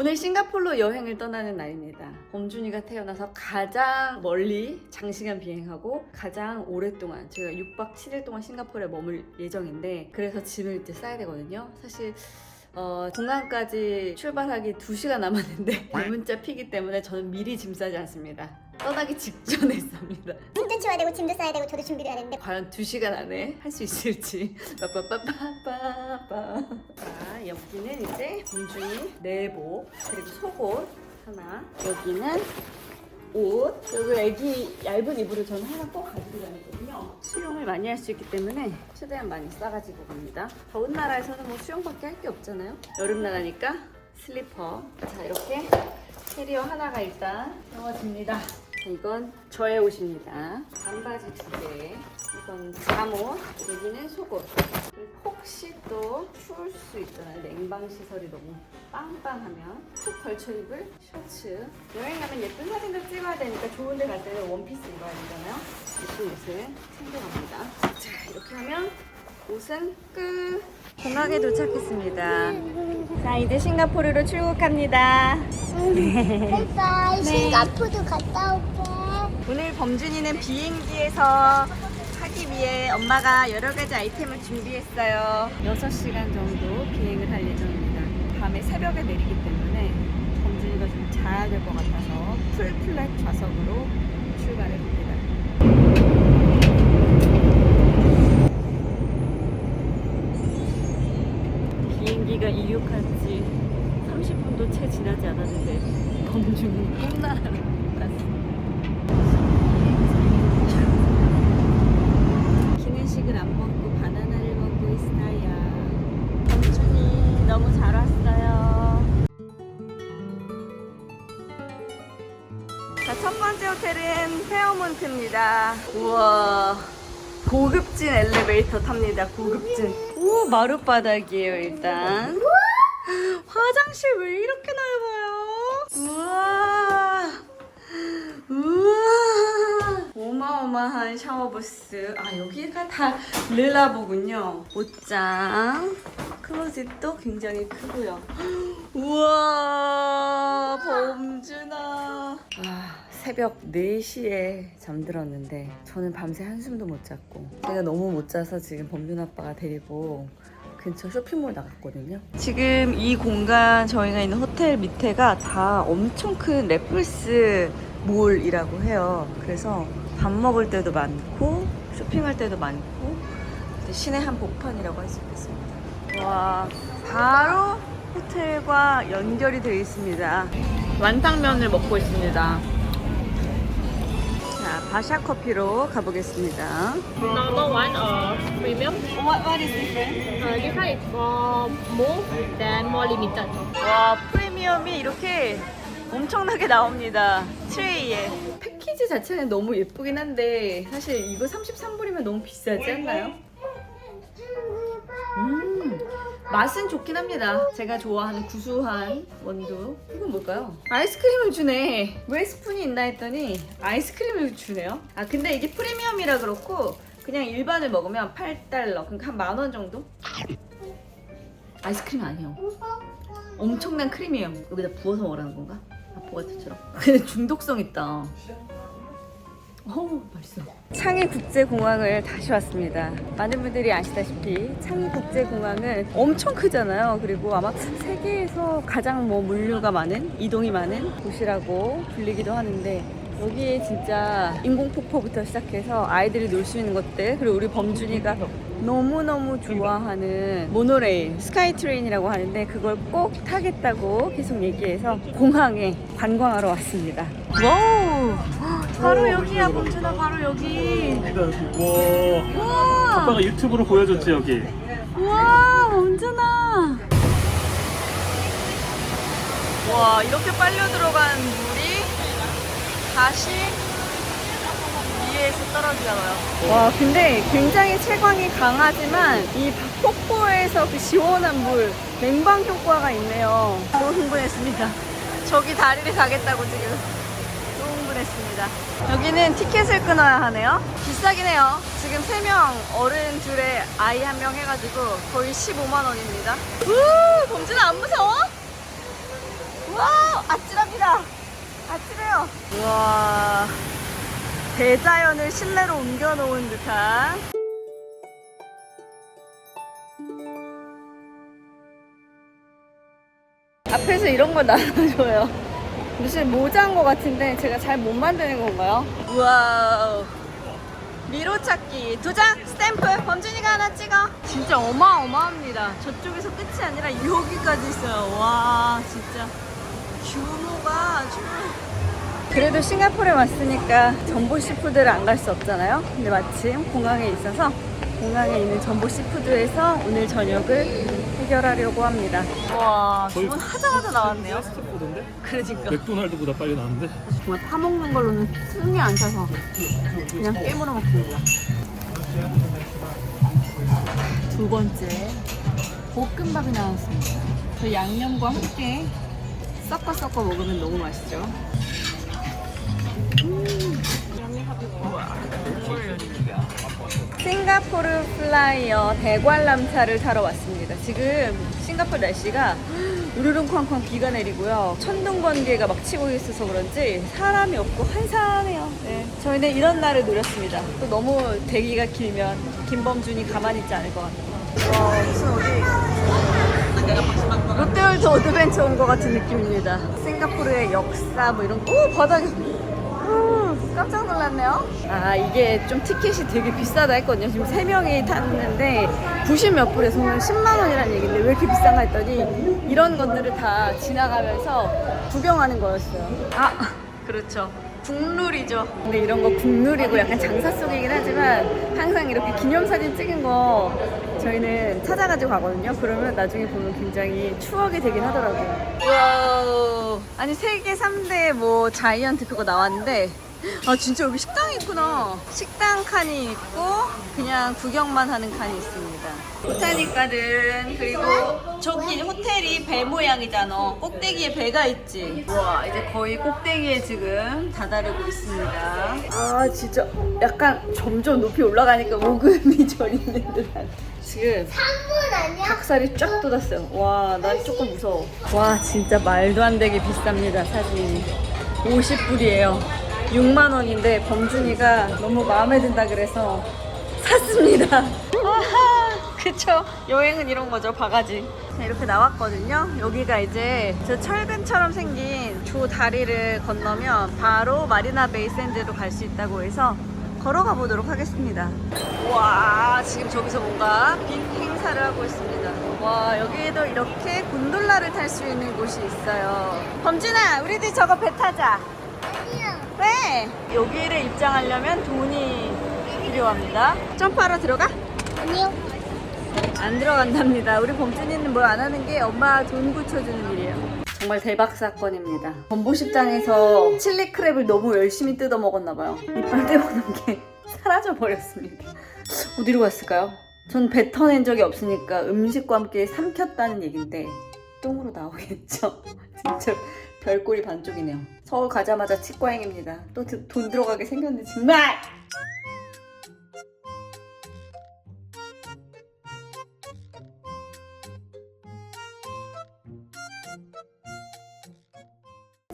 오늘 싱가폴로 여행을 떠나는 날입니다. 범준이가 태어나서 가장 멀리 장시간 비행하고 가장 오랫동안 제가 6박 7일 동안 싱가포르에 머물 예정인데 그래서 짐을 이제 싸야 되거든요. 사실 어, 공항까지 출발하기 2시간 남았는데 대문자 피기 때문에 저는 미리 짐 싸지 않습니다. 떠나기 직전에 쌉니다. 짐도 치워야 되고 짐도 싸야 되고 저도 준비를 해야 되는데 과연 2시간 안에 할 수 있을지 빠빠빠빠빠빠 자 여기는 이제 범준이 내복 그리고 속옷 하나 여기는 옷. 그리고 애기 얇은 이불을 저는 하나 꼭 가지고 다니거든요. 수영을 많이 할 수 있기 때문에 최대한 많이 싸가지고 갑니다. 더운 나라에서는 뭐 수영밖에 할 게 없잖아요. 여름 나라니까 슬리퍼. 자 이렇게 캐리어 하나가 일단 넣어집니다 이건 저의 옷입니다. 반바지 두 개. 이건 잠옷. 여기는 속옷. 혹시 또 추울 수 있잖아요. 냉방 시설이 너무 빵빵하면 툭 걸쳐 입을 셔츠. 여행 가면 예쁜 사진도 찍어야 되니까 좋은 데 갈 때는 원피스 입어야 되잖아요. 예쁜 옷을 챙겨갑니다. 자, 이렇게 하면 옷은 끝. 공항에 도착했습니다. 자, 이제 싱가포르로 출국합니다. 바이바이 싱가포르 갔다 올게 오늘 범준이는 비행기에서 하기 위해 엄마가 여러 가지 아이템을 준비했어요. 6시간 정도 비행을 할 예정입니다. 밤에 새벽에 내리기 때문에 범준이가 좀 자야 될 것 같아서 풀 플랫 좌석으로 출발해 봅니다. 비행기가 이륙한 지 30분도 채 지나지 않았는데 범준이 꿈나라로 갔습니다. 기내식을 안 먹고 바나나를 먹고 있어요. 범준이 너무 잘 왔어요. 자, 첫 번째 호텔은 페어몬트입니다. 우와. 고급진 엘리베이터 탑니다. 고급진. 오, 마룻바닥이에요, 일단. 화장실 왜 이렇게 넓어요? 우와. 우와. 어마어마한 샤워부스. 아, 여기가 다 르라보군요. 옷장. 클로짓도 굉장히 크고요. 우와, 범준아. 아, 새벽 4시에 잠들었는데 저는 밤새 한숨도 못 잤고 제가 너무 못 자서 지금 범준 아빠가 데리고 근처 쇼핑몰 나갔거든요. 지금 이 공간 저희가 있는 호텔 밑에가 다 엄청 큰 래플스 몰이라고 해요. 그래서 밥 먹을 때도 많고 쇼핑할 때도 많고 신의 한 복판이라고 할 수 있겠습니다. 와 바로 호텔과 연결이 되어 있습니다. 완탕면을 먹고 있습니다. 자 바샤 커피로 가보겠습니다. normal one or premium. What, what is different? Uh, this one is for more than more limited. 와 프리미엄이 이렇게 엄청나게 나옵니다 트레이에 패키지 자체는 너무 예쁘긴 한데 사실 이거 33불이면 너무 비싸지 않나요? 음 맛은 좋긴 합니다 제가 좋아하는 구수한 원두 이건 뭘까요? 아이스크림을 주네 왜 스푼이 있나 했더니 아이스크림을 주네요 아 근데 이게 프리미엄이라 그렇고 그냥 일반을 먹으면 8달러 그러니까 한 만 원 정도? 아이스크림 아니에요 엄청난 크림이에요. 여기다 부어서 먹으라는 건가? 아포가토처럼. 근데 중독성 있다. 어우 맛있어. 창의 국제공항을 다시 왔습니다. 많은 분들이 아시다시피 창의 국제공항은 엄청 크잖아요. 그리고 아마 세계에서 가장 뭐 물류가 많은 이동이 많은 곳이라고 불리기도 하는데 여기에 진짜 인공폭포부터 시작해서 아이들이 놀 수 있는 것들 그리고 우리 범준이가 너무너무 좋아하는 모노레일 스카이트레인이라고 하는데 그걸 꼭 타겠다고 계속 얘기해서 공항에 관광하러 왔습니다. 와우! 바로 여기야 범준아 바로 여기. 여기 와. 우와! 아빠가 유튜브로 보여줬지 여기. 우와 범준아! 와 이렇게 빨려 들어간 물이 다시 위에서 떨어지잖아요. 와, 근데 굉장히 체광이 강하지만 이 폭포에서 그 시원한 물, 냉방 효과가 있네요. 너무 흥분했습니다. 저기 다리를 가겠다고 지금. 너무 흥분했습니다. 여기는 티켓을 끊어야 하네요. 비싸긴 해요. 지금 3명, 어른 둘에 아이 한 명 해가지고 거의 15만 원입니다. 우! 범준아 안 무서워? 와! 와, 아찔합니다. 아찔해요. 우와, 대자연을 실내로 옮겨놓은 듯한. 앞에서 이런 거 나눠줘요. 무슨 모자인 것 같은데 제가 잘 못 만드는 건가요? 우와우. 미로 찾기 두 장 스탬프 범준이가 하나 찍어 진짜 어마어마합니다 저쪽에서 끝이 아니라 여기까지 있어요 와 진짜 규모가 아주 그래도 싱가포르에 왔으니까 전보 시푸드를 안 갈 수 없잖아요 근데 마침 공항에 있어서 공항에 있는 전보 시푸드에서 오늘 저녁을 해결하려고 합니다 와 주문 하자마자 나왔네요 패스트푸드인데? 그러니까 맥도날드보다 빨리 나왔는데? 정말 파먹는 걸로는 숨이 안 차서 그냥 깨물어 먹습니다. 두 번째 볶음밥이 나왔습니다. 저 양념과 함께 섞어 섞어 먹으면 너무 맛있죠. 싱가포르 플라이어 대관람차를 타러 왔습니다. 지금 싱가포르 날씨가 우르릉 쾅쾅 비가 내리고요. 천둥 번개가 막 치고 있어서 그런지 사람이 없고 한산해요. 네. 저희는 이런 날을 노렸습니다. 또 너무 대기가 길면 김범준이 가만히 있지 않을 것 같아요. 와, 무슨 어디 롯데월드 어드벤처 온 것 같은 느낌입니다. 싱가포르의 역사 뭐 이런 거. 오 바닥에 오, 깜짝 놀랐네요. 아 이게 좀 티켓이 되게 비싸다 했거든요. 지금 세 명이 탔는데 90 몇 불에서 10만 원이라는 얘기인데 왜 이렇게 비싼가 했더니 이런 것들을 다 지나가면서 구경하는 거였어요. 아 그렇죠. 국룰이죠. 근데 이런 거 국룰이고 약간 장사 속이긴 하지만 항상 이렇게 기념사진 찍은 거 저희는 찾아가지고 가거든요. 그러면 나중에 보면 굉장히 추억이 되긴 하더라고요. 와우. 아니 세계 3대 뭐 자이언트 그거 나왔는데 아 진짜 여기 식당이 있구나. 식당 칸이 있고 그냥 구경만 하는 칸이 있습니다. 보타닉 가든 그리고 저기 호텔이 배 모양이잖아. 꼭대기에 배가 있지. 와 이제 거의 꼭대기에 지금 다다르고 있습니다. 아 진짜 약간 점점 높이 올라가니까 오금이 저리는 듯한. 지금 한분 아니야? 닭살이 쫙 돋았어요. 와, 난 조금 무서워. 와, 진짜 말도 안 되게 비쌉니다, 사진이. 50불이에요. 6만 원인데 범준이가 너무 마음에 든다 그래서 샀습니다. 아하, 그쵸. 여행은 이런 거죠, 바가지. 자, 이렇게 나왔거든요. 여기가 이제 저 철근처럼 생긴 두 다리를 건너면 바로 마리나 베이 샌드로 갈 수 있다고 해서 걸어가 보도록 하겠습니다. 와, 지금 저기서 뭔가 빅 행사를 하고 있습니다. 와, 여기에도 이렇게 곤돌라를 탈 수 있는 곳이 있어요. 범준아, 우리들 저거 배 타자. 아니야. 왜? 여기를 입장하려면 돈이 필요합니다. 점프하러 들어가? 아니요. 안 들어간답니다. 우리 범준이는 뭘 안 하는 게 엄마 돈 붙여주는 일이에요. 정말 대박 사건입니다. 전보식당에서 칠리 크랩을 너무 열심히 뜯어 먹었나 봐요. 이빨 떼어놓은 게 사라져 버렸습니다. 어디로 갔을까요? 전 뱉어낸 적이 없으니까 음식과 함께 삼켰다는 얘긴데 똥으로 나오겠죠. 진짜 별꼴이 반쪽이네요. 서울 가자마자 치과행입니다. 또 돈 들어가게 생겼는데 정말